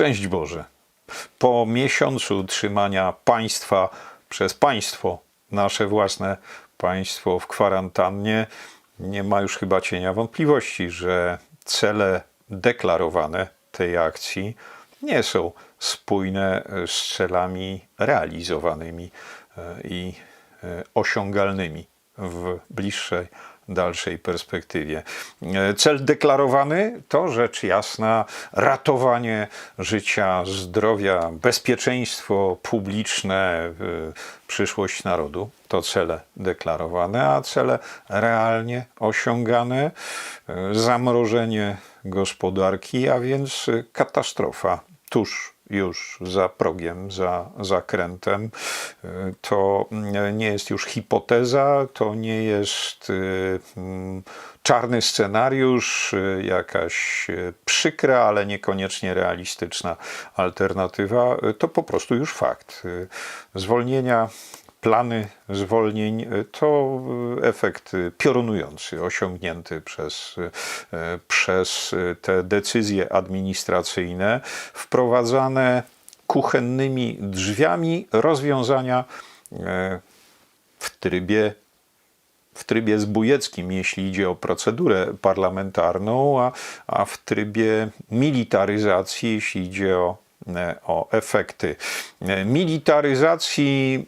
Szczęść Boże. Po miesiącu trzymania państwa przez państwo, nasze własne państwo w kwarantannie, nie ma już chyba cienia wątpliwości, że cele deklarowane tej akcji nie są spójne z celami realizowanymi e, i e, osiągalnymi w bliższej, dalszej perspektywie. E, Cel deklarowany to rzecz jasna ratowanie życia, zdrowia, bezpieczeństwo publiczne, e, przyszłość narodu. To cele deklarowane, a cele realnie osiągane e, zamrożenie gospodarki, a więc katastrofa tuż już za progiem, za zakrętem. Y, To mm, nie jest już hipoteza, to nie jest y, mm, czarny scenariusz, y, jakaś przykra, ale niekoniecznie realistyczna alternatywa. To po prostu już fakt. Zwolnienia plany zwolnień y, to y, efekt y, piorunujący, osiągnięty przez, przez te decyzje administracyjne, wprowadzane kuchennymi drzwiami rozwiązania w trybie w trybie zbójeckim, jeśli idzie o procedurę parlamentarną, a, a w trybie militaryzacji, jeśli idzie o, e, o efekty. E, Militaryzacji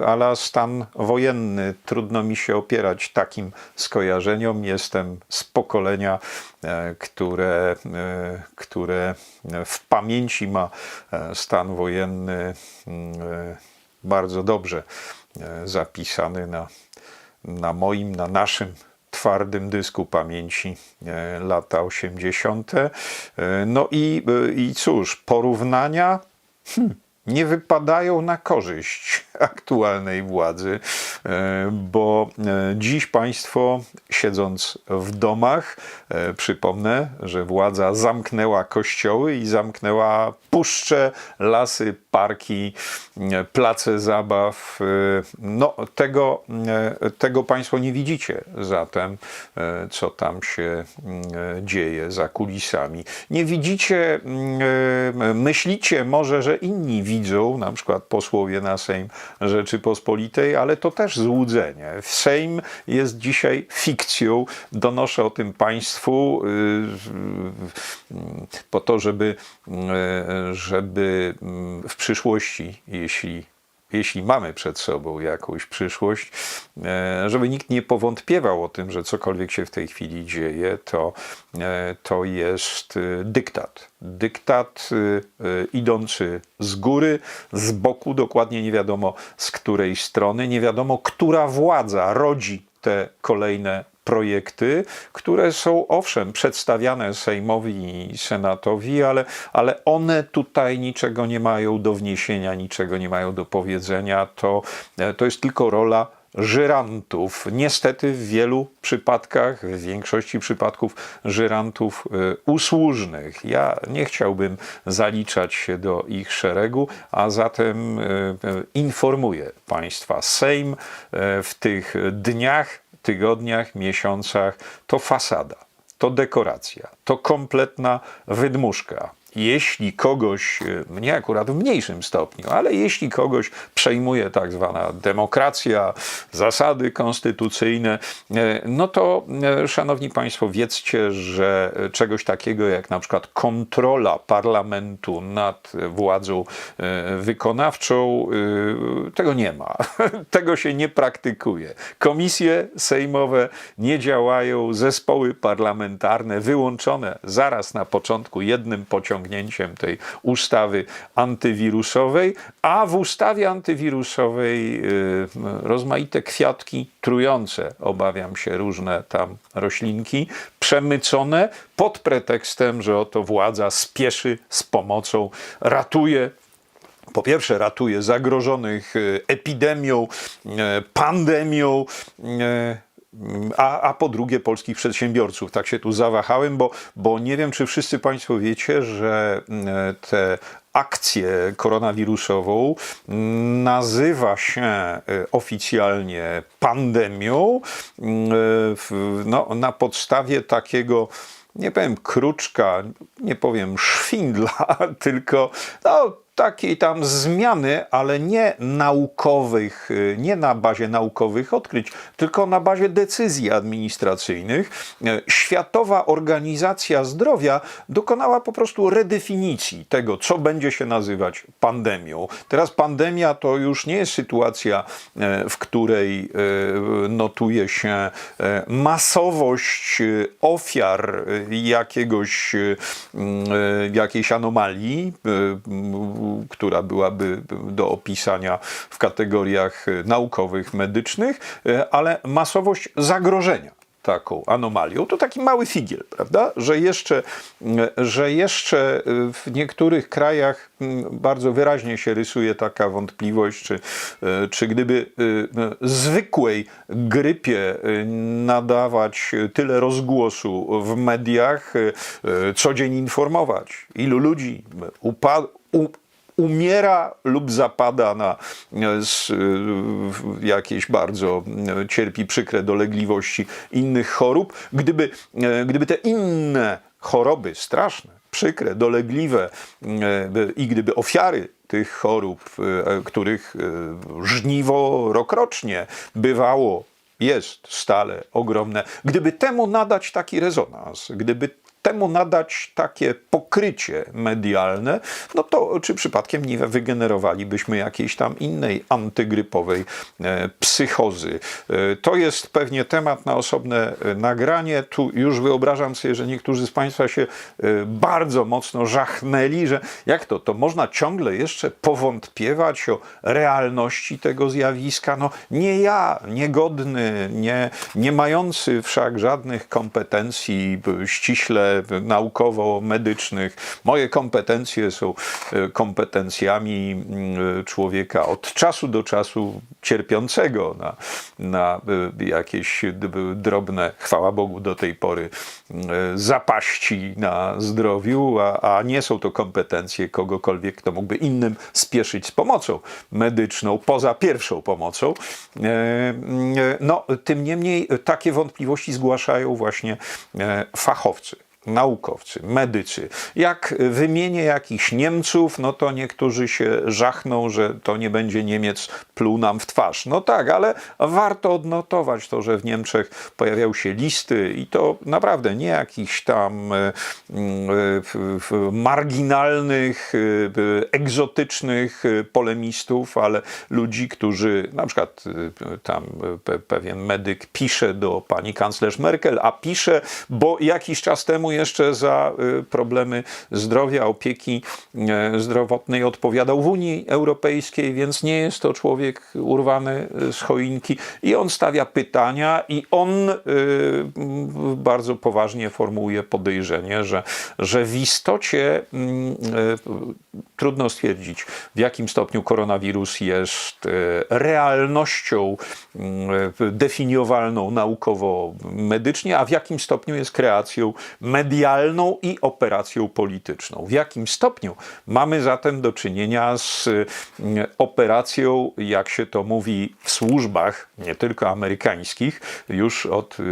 y, ala stan wojenny. Trudno mi się opierać takim skojarzeniom. Jestem z pokolenia, e, które, e, które w pamięci ma e, stan wojenny mm, e, bardzo dobrze e, zapisany na na moim, na naszym twardym dysku pamięci e, lata 80. E, No i, e, i cóż, porównania hmm, nie wypadają na korzyść aktualnej władzy, e, bo e, dziś państwo, siedząc w domach, e, przypomnę, że władza zamknęła kościoły i zamknęła puszcze, lasy, parki, place zabaw. No, tego, tego państwo nie widzicie zatem, co tam się dzieje za kulisami. Nie widzicie, mm, myślicie może, że inni widzą, na przykład posłowie na Sejm Rzeczypospolitej, ale to też złudzenie. Sejm jest dzisiaj fikcją. Donoszę o tym państwu y, y, po to, żeby, y, żeby y, w przyszłości, jeśli jeśli mamy przed sobą jakąś przyszłość, e, żeby nikt nie powątpiewał o tym, że cokolwiek się w tej chwili dzieje, to, e, to jest e, dyktat. Dyktat idący z góry, z boku, dokładnie nie wiadomo z której strony, nie wiadomo, która władza rodzi te kolejne projekty, które są owszem przedstawiane Sejmowi i Senatowi, ale, ale one tutaj niczego nie mają do wniesienia, niczego nie mają do powiedzenia. To, e, to jest tylko rola żyrantów. Niestety w wielu przypadkach, w większości przypadków żyrantów e, usłużnych. Ja nie chciałbym zaliczać się do ich szeregu, a zatem e, informuję Państwa. Sejm w tych dniach tygodniach, miesiącach to fasada, to dekoracja, to kompletna wydmuszka. Jeśli kogoś, e, mnie akurat w mniejszym stopniu, ale jeśli kogoś przejmuje tak zwana demokracja, zasady konstytucyjne, e, no to, e, szanowni państwo, wiedzcie, że czegoś takiego jak na przykład kontrola parlamentu nad władzą wykonawczą, tego nie ma. Tego się nie praktykuje. Komisje sejmowe nie działają, zespoły parlamentarne wyłączone zaraz na początku jednym pociągnięciem tej ustawy antywirusowej, a w ustawie antywirusowej y, rozmaite kwiatki trujące, obawiam się, różne tam roślinki, przemycone pod pretekstem, że oto władza spieszy z pomocą, ratuje po pierwsze ratuje zagrożonych e, epidemią, e, pandemią, a, a po drugie polskich przedsiębiorców. Tak się tu zawahałem, bo, bo nie wiem, czy wszyscy Państwo wiecie, że e, te akcję koronawirusową nazywa się e, oficjalnie pandemią e, w- no, na podstawie takiego nie powiem kruczka, nie powiem szwindla, tylko no, takiej tam zmiany, ale nie naukowych, y, nie na bazie naukowych odkryć, tylko na bazie decyzji administracyjnych. E, Światowa Organizacja Zdrowia dokonała po prostu redefinicji tego, co będzie się nazywać pandemią. Teraz pandemia to już nie jest sytuacja, e, w której notuje się masowość ofiar jakiegoś, jakiejś anomalii, która byłaby do opisania w kategoriach e, naukowych, medycznych, e, ale masowość zagrożenia taką anomalią, to taki mały figiel, prawda? Że jeszcze, mm, że jeszcze y, w niektórych krajach mm, bardzo wyraźnie się rysuje taka wątpliwość, czy, czy gdyby zwykłej grypie nadawać tyle rozgłosu w mediach, co dzień informować, ilu ludzi upadło, umiera lub zapada na e, z, e, jakieś bardzo e, cierpi przykre dolegliwości innych chorób, gdyby, gdyby te inne choroby straszne, przykre, dolegliwe i gdyby ofiary tych chorób, których żniwo rokrocznie bywało jest stale ogromne. Gdyby temu nadać taki rezonans, gdyby temu nadać takie pokrycie medialne, no to czy przypadkiem nie wygenerowalibyśmy jakiejś tam innej antygrypowej e, psychozy. E, to jest pewnie temat na osobne e, nagranie. Tu już wyobrażam sobie, że niektórzy z Państwa się bardzo mocno żachnęli, że jak to, to można ciągle jeszcze powątpiewać o realności tego zjawiska. No nie ja, niegodny, nie, nie mający wszak żadnych kompetencji e, naukowo-medycznych. Moje kompetencje są e, kompetencjami mm, człowieka od czasu do czasu cierpiącego na, na e, jakieś drobne, chwała Bogu, do tej pory mm, e, zapaści na zdrowiu, a, a nie są to kompetencje kogokolwiek, kto mógłby innym spieszyć z pomocą medyczną, poza pierwszą pomocą. Mm, No, tym niemniej takie wątpliwości zgłaszają właśnie fachowcy naukowcy, medycy. Jak wymienię jakichś Niemców, no to niektórzy się żachną, że to nie będzie Niemiec pluł nam w twarz. No tak, ale warto odnotować to, że w Niemczech pojawiają się listy i to naprawdę nie jakichś tam e, mm, e, marginalnych, e, egzotycznych polemistów, ale ludzi, którzy na przykład tam pe- pewien medyk pisze do pani kanclerz Merkel, a pisze, bo jakiś czas temu jeszcze za y, problemy zdrowia, opieki e, zdrowotnej odpowiadał w Unii Europejskiej, więc nie jest to człowiek urwany y, z choinki. I on stawia pytania i on y, bardzo poważnie formułuje podejrzenie, że, że w istocie mm, y, trudno stwierdzić, w jakim stopniu koronawirus jest e, realnością mm, definiowalną naukowo-medycznie, a w jakim stopniu jest kreacją medialną i operacją polityczną. W jakim stopniu mamy zatem do czynienia z mm, operacją, jak się to mówi w służbach, nie tylko amerykańskich, już od y,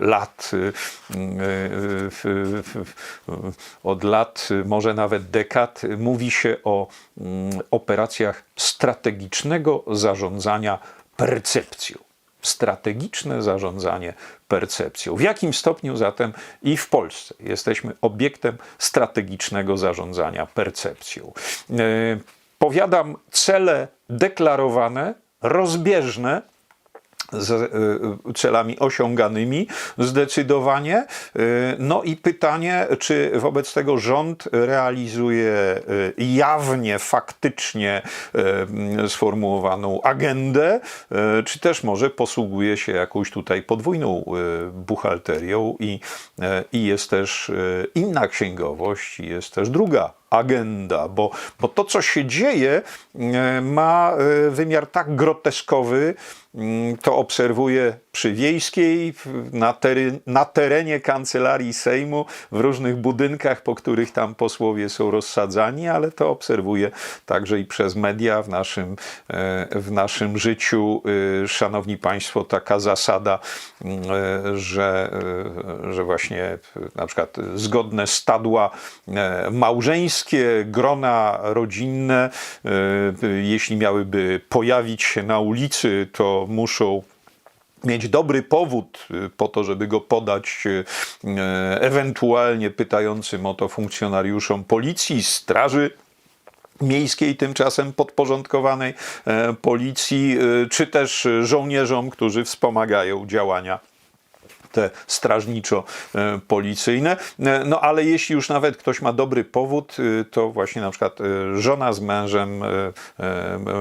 lat, y, y, od lat, może nawet dekad, mówi się o mm, operacjach strategicznego zarządzania percepcją. Strategiczne zarządzanie percepcją. W jakim stopniu zatem i w Polsce jesteśmy obiektem strategicznego zarządzania percepcją? E, Powiadam, cele deklarowane, rozbieżne, z y, celami osiąganymi zdecydowanie. Y, No i pytanie, czy wobec tego rząd realizuje y, jawnie, faktycznie mm, sformułowaną agendę, czy też może posługuje się jakąś tutaj podwójną buchalterią i, i jest też inna księgowość, jest też druga agenda, bo, bo to, co się dzieje, e, ma e, wymiar tak groteskowy, mm, to obserwuję przy Wiejskiej, na, tery, na terenie kancelarii Sejmu, w różnych budynkach, po których tam posłowie są rozsadzani, ale to obserwuję także i przez media w naszym, e, w naszym życiu. E, Szanowni Państwo, taka zasada, mm, że, że właśnie na przykład zgodne stadła e, małżeńskie, grona rodzinne, e, jeśli miałyby pojawić się na ulicy, to muszą mieć dobry powód y, po to, żeby go podać y, ewentualnie pytającym o to funkcjonariuszom policji, straży miejskiej tymczasem podporządkowanej e, policji, y, czy też żołnierzom, którzy wspomagają działania te strażniczo-policyjne. No ale jeśli już nawet ktoś ma dobry powód, y, to właśnie na przykład żona z mężem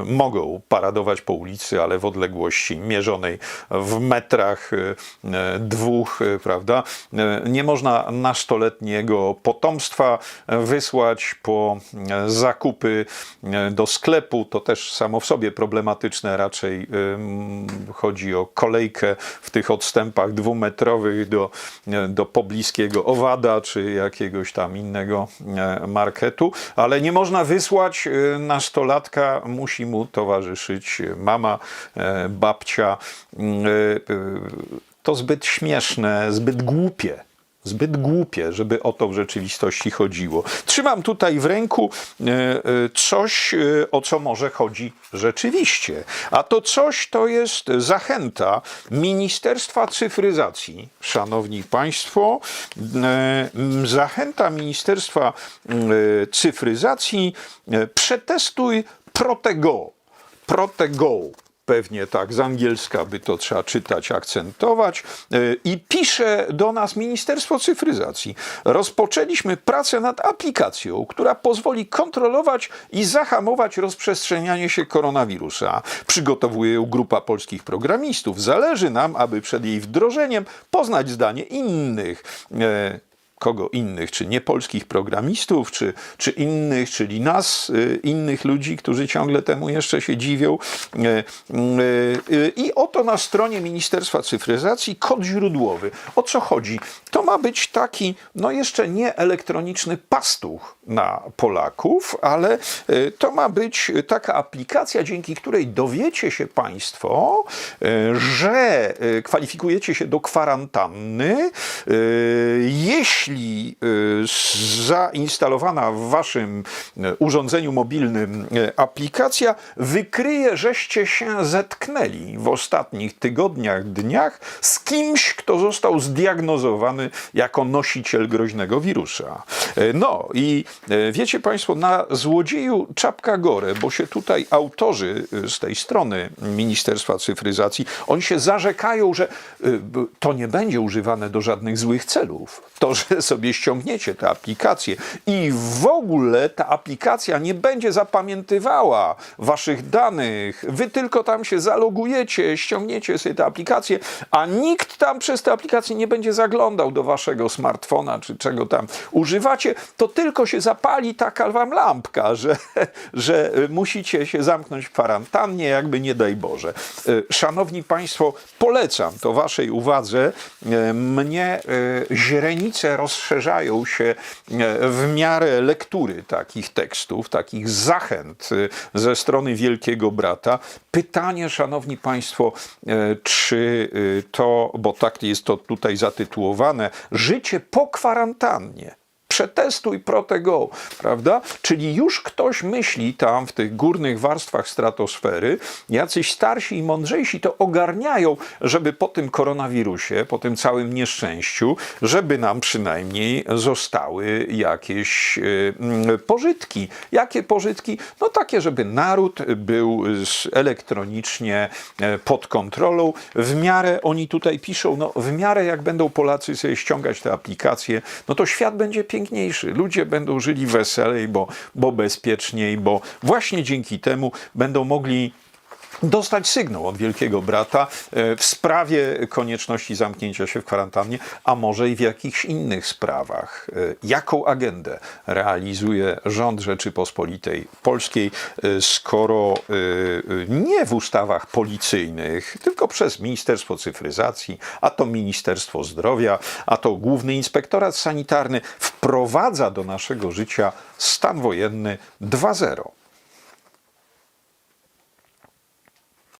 mogą paradować po ulicy, ale w odległości mierzonej w metrach dwóch, prawda? Nie można nastoletniego potomstwa wysłać po zakupy do sklepu. To też samo w sobie problematyczne. Raczej chodzi o kolejkę w tych odstępach dwumetrowych do, do pobliskiego owada czy jakiegoś tam innego e, marketu, ale nie można wysłać e, nastolatka, musi mu towarzyszyć mama, e, babcia. Mm, To zbyt śmieszne, zbyt głupie. Zbyt głupie, żeby o to w rzeczywistości chodziło. Trzymam tutaj w ręku e, e, coś, e, o co może chodzi rzeczywiście. A to coś to jest zachęta Ministerstwa Cyfryzacji, szanowni państwo. Zachęta Ministerstwa Cyfryzacji. Przetestuj Protego. Protego pewnie tak z angielska by to trzeba czytać, akcentować. Yy, I pisze do nas Ministerstwo Cyfryzacji. Rozpoczęliśmy pracę nad aplikacją, która pozwoli kontrolować i zahamować rozprzestrzenianie się koronawirusa. Przygotowuje ją grupa polskich programistów. Zależy nam, aby przed jej wdrożeniem poznać zdanie innych. Kogo innych, czy niepolskich programistów, czy, czy innych, czyli nas, y, innych ludzi, którzy ciągle temu jeszcze się dziwią. Y, y, I oto na stronie Ministerstwa Cyfryzacji kod źródłowy. O co chodzi? To ma być taki, no jeszcze nie elektroniczny pastuch na Polaków, ale to ma być taka aplikacja, dzięki której dowiecie się Państwo, że kwalifikujecie się do kwarantanny, y, jeśli y, zainstalowana w Waszym y, urządzeniu mobilnym y, aplikacja wykryje, żeście się zetknęli w ostatnich tygodniach, dniach z kimś, kto został zdiagnozowany jako nosiciel groźnego wirusa. No i wiecie Państwo, na złodzieju czapka gore, bo się tutaj autorzy z tej strony Ministerstwa Cyfryzacji, oni się zarzekają, że to nie będzie używane do żadnych złych celów. To, że sobie ściągniecie tę aplikację i w ogóle ta aplikacja nie będzie zapamiętywała waszych danych. Wy tylko tam się zalogujecie, ściągniecie sobie tę aplikację, a nikt tam przez tę aplikację nie będzie zaglądał do waszego smartfona czy czego tam używacie. To tylko się zapali taka wam lampka, że, że musicie się zamknąć w kwarantannie, jakby nie daj Boże. E, Szanowni Państwo, polecam to Waszej uwadze. E, Mnie e, źrenice rozszerzają się e, w miarę lektury takich tekstów, takich zachęt e, ze strony Wielkiego Brata. Pytanie, Szanowni Państwo, e, czy to, bo tak jest to tutaj zatytułowane, życie po kwarantannie przetestuj Protego, prawda? Czyli już ktoś myśli tam w tych górnych warstwach stratosfery, jacyś starsi i mądrzejsi to ogarniają, żeby po tym koronawirusie, po tym całym nieszczęściu, żeby nam przynajmniej zostały jakieś y, mm, pożytki. Jakie pożytki? No takie, żeby naród był elektronicznie e, pod kontrolą. W miarę, oni tutaj piszą, no w miarę jak będą Polacy sobie ściągać te aplikacje, no to świat będzie piękniejszy. Ludzie będą żyli weselej, bo, bo bezpieczniej, bo właśnie dzięki temu będą mogli dostać sygnał od Wielkiego Brata e, w sprawie konieczności zamknięcia się w kwarantannie, a może i w jakichś innych sprawach. E, Jaką agendę realizuje rząd Rzeczypospolitej Polskiej, e, skoro nie w ustawach policyjnych, tylko przez Ministerstwo Cyfryzacji, a to Ministerstwo Zdrowia, a to Główny Inspektorat Sanitarny wprowadza do naszego życia stan wojenny 2.0.